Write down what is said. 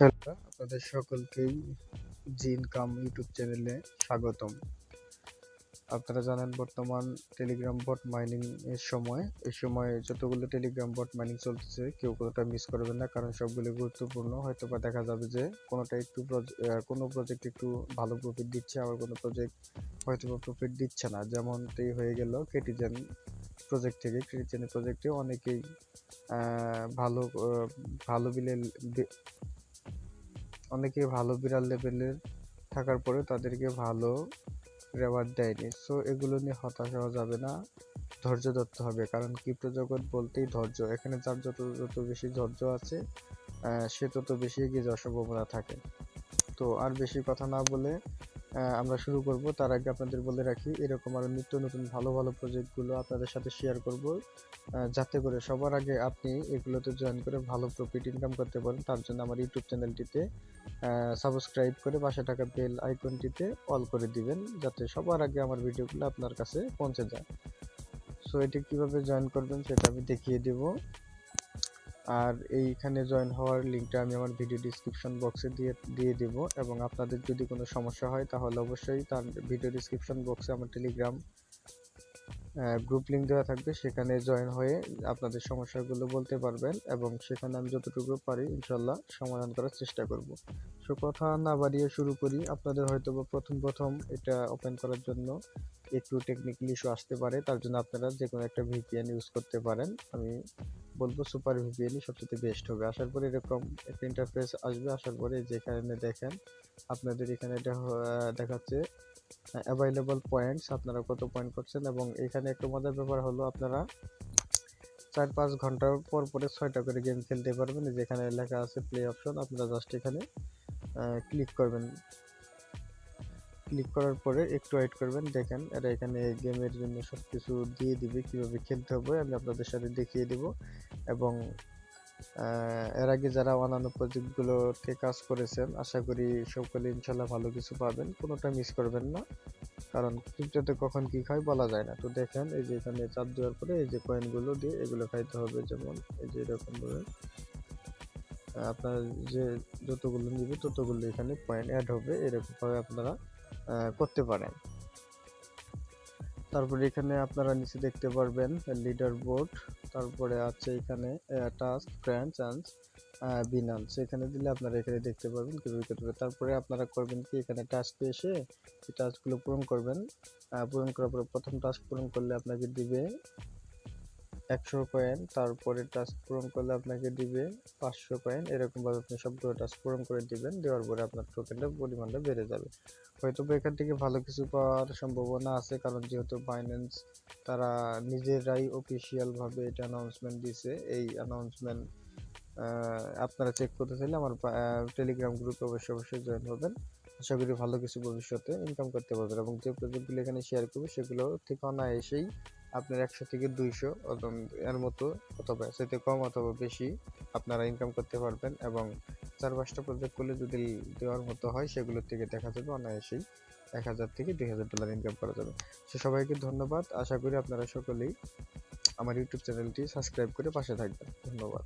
আপনাদের সকলকেই জি income YouTube চ্যানেলে স্বাগতম। আপনারা জানেন বর্তমান টেলিগ্রাম বট মাইনিং এর সময়। এই সময় যতগুলো টেলিগ্রাম বট মাইনিং চলতেছে, কেউ কোনোটা মিস করবেন না, কারণ সবগুলো গুরুত্বপূর্ণ। হয়তো বা দেখা যাবে যে কোনোটা একটু কোনো প্রজেক্ট একটু ভালো প্রফিট দিচ্ছে, আবার কোনো প্রজেক্ট হয়তো বা প্রফিট দিচ্ছে না। যেমনটি হয়ে গেল কেটিজেন প্রজেক্ট থেকে। কেটিজেন প্রজেক্টে অনেকেই ভালো ভালো বিলে অনেকে ভালো বিড়াল লেভেলের থাকার পরে তাদেরকে ভালো রেওয়ার্ড দেয়নি। সো এগুলো নিয়ে হতাশ হওয়া যাবে না। ধৈর্য ধরতে হবে। কারণ ক্রিপ্টো জগৎ বলতেই ধৈর্য। এখানে যার যত যত বেশি ধৈর্য আছে সে তত বেশি এগিয়ে যাওয়ার সম্ভাবনা থাকে। তো, আর বেশি কথা না বলে আমরা শুরু করব। তার আগে আপনাদের বলে রাখি, এরকম আরও নিত্য নতুন ভালো ভালো প্রজেক্টগুলো আপনাদের সাথে শেয়ার করব। যাতে করে সবার আগে আপনি এগুলোতে জয়েন করে ভালো প্রফিট ইনকাম করতে পারেন, তার জন্য আমার ইউটিউব চ্যানেলটিতে সাবস্ক্রাইব করে পাশে থাকা বেল আইকনটিতে অল করে দিবেন, যাতে সবার আগে আমার ভিডিওগুলো আপনার কাছে পৌঁছে যায়। সো এটি কীভাবে জয়েন করবেন সেটা আমি দেখিয়ে দেব। আর এইখানে জয়েন হওয়ার লিঙ্কটা আমি আমার ভিডিও ডিসক্রিপশন বক্সে দিয়ে দিয়ে দেব। এবং আপনাদের যদি কোনো সমস্যা হয়, তাহলে অবশ্যই তার ভিডিও ডিসক্রিপশন বক্সে আমার টেলিগ্রাম গ্রুপ লিঙ্ক দেওয়া থাকবে, সেখানে জয়েন হয়ে আপনাদের সমস্যাগুলো বলতে পারবেন এবং সেখানে আমি যতটুকু পারি ইনশাল্লাহ সমাধান করার চেষ্টা করব। সো কথা না বাড়িয়ে শুরু করি, আপনাদের হয়তো প্রথম প্রথম এটা ওপেন করার জন্য একটু টেকনিক্যাল ইস্যু আসতে পারে, তার জন্য আপনারা যে কোনো একটা ভিপিএন ইউজ করতে পারেন। আমি বলব সুপার ভিপিএনই সবচেয়ে বেস্ট হবে। আসার পরে এরকম একটা ইন্টারফেস আসবে আসার পরে যেখানে দেখেন আপনাদের এখানে এটা দেখাচ্ছে অ্যাভাইলেবল পয়েন্টস আপনারা কত পয়েন্ট করছেন এবং এখানে একটু মজার ব্যাপার হলো আপনারা চার পাঁচ ঘণ্টার পর পরে ছয়টা করে গেম খেলতে পারবেন। যেখানে লেখা আছে প্লে অপশন আপনারা জাস্ট এখানে ক্লিক করবেন। ক্লিক করার পরে একটু ওয়েট করবেন। দেখেন, এরা এখানে গেমের জন্য সব কিছু দিয়ে দিবে, কীভাবে খেলতে হবে, আমি আপনাদের সাথে দেখিয়ে দিব। এবং এর আগে যারা অন্যান্য প্রজেক্টগুলোতে কাজ করেছেন, আশা করি সকলে ইনশাল্লাহ ভালো কিছু পাবেন। কোনোটা মিস করবেন না, কারণ ক্রিপ্টোতে কখন কি খায় বলা যায় না। তো দেখেন, এই যে এখানে চাপ দেওয়ার পরে এই যে কয়েনগুলো দিয়ে এগুলো খাইতে হবে, যেমন এই যে এরকম ভাবে। আপনার যে যতগুলো নিবে ততগুলো এখানে পয়েন্ট অ্যাড হবে, এরকমভাবে আপনারা করতে পারেন। তারপরে এখানে আপনারা নিচে দেখতে পারবেন লিডার বোর্ড তারপরে আছে এখানে টাস্ক ফ্রেন্ডস অ্যান্ড বিনান্স এখানে দিলে আপনারা এখানে দেখতে পারবেন কীভাবে করতে পারবেন তারপরে আপনারা করবেন কি, এখানে টাস্ক এসে এই টাস্কগুলো পূরণ করবেন। পূরণ করার পরে প্রথম টাস্ক পূরণ করলে আপনাকে দিবে একশো কয়েন তারপরে টাস্ক পূরণ করলে আপনাকে দিবে পাঁচশো কয়েন এরকম ভাবে আপনি সবগুলো টাস্ক পূরণ করে দিবেন, দেওয়ার পরে আপনার টোকেনটা পরিমাণটা বেড়ে যাবে। হয়তো এখান থেকে ভালো কিছু পাওয়ার সম্ভাবনা আছে, কারণ যেহেতু বাইন্যান্স তারা নিজেরাই অফিসিয়াল ভাবে এটা অ্যানাউন্সমেন্ট দিছে। এই অ্যানাউন্সমেন্ট আপনারা চেক করতে চাইলে আমার টেলিগ্রাম গ্রুপে অবশ্যই অবশ্যই জয়েন হবেন। আশা করি ভালো কিছু ভবিষ্যতে ইনকাম করতে পারবেন এবং যে প্রজেক্টগুলো এখানে শেয়ার করব, সেগুলো ঠিক অনায়াসেই আপনার একশো থেকে দুইশো এর মতো অথবা সেতে কম অথবা বেশি আপনারা ইনকাম করতে পারবেন এবং চার পাঁচটা প্রজেক্ট করলে যদি দেওয়ার মতো হয় সেগুলোর থেকে দেখা যাবে অনায়াসেই এক হাজার থেকে দুই হাজার ডলার ইনকাম করা যাবে। সে সবাইকে ধন্যবাদ। আশা করি আপনারা সকলেই আমার ইউটিউব চ্যানেলটি সাবস্ক্রাইব করে পাশে থাকবেন। ধন্যবাদ।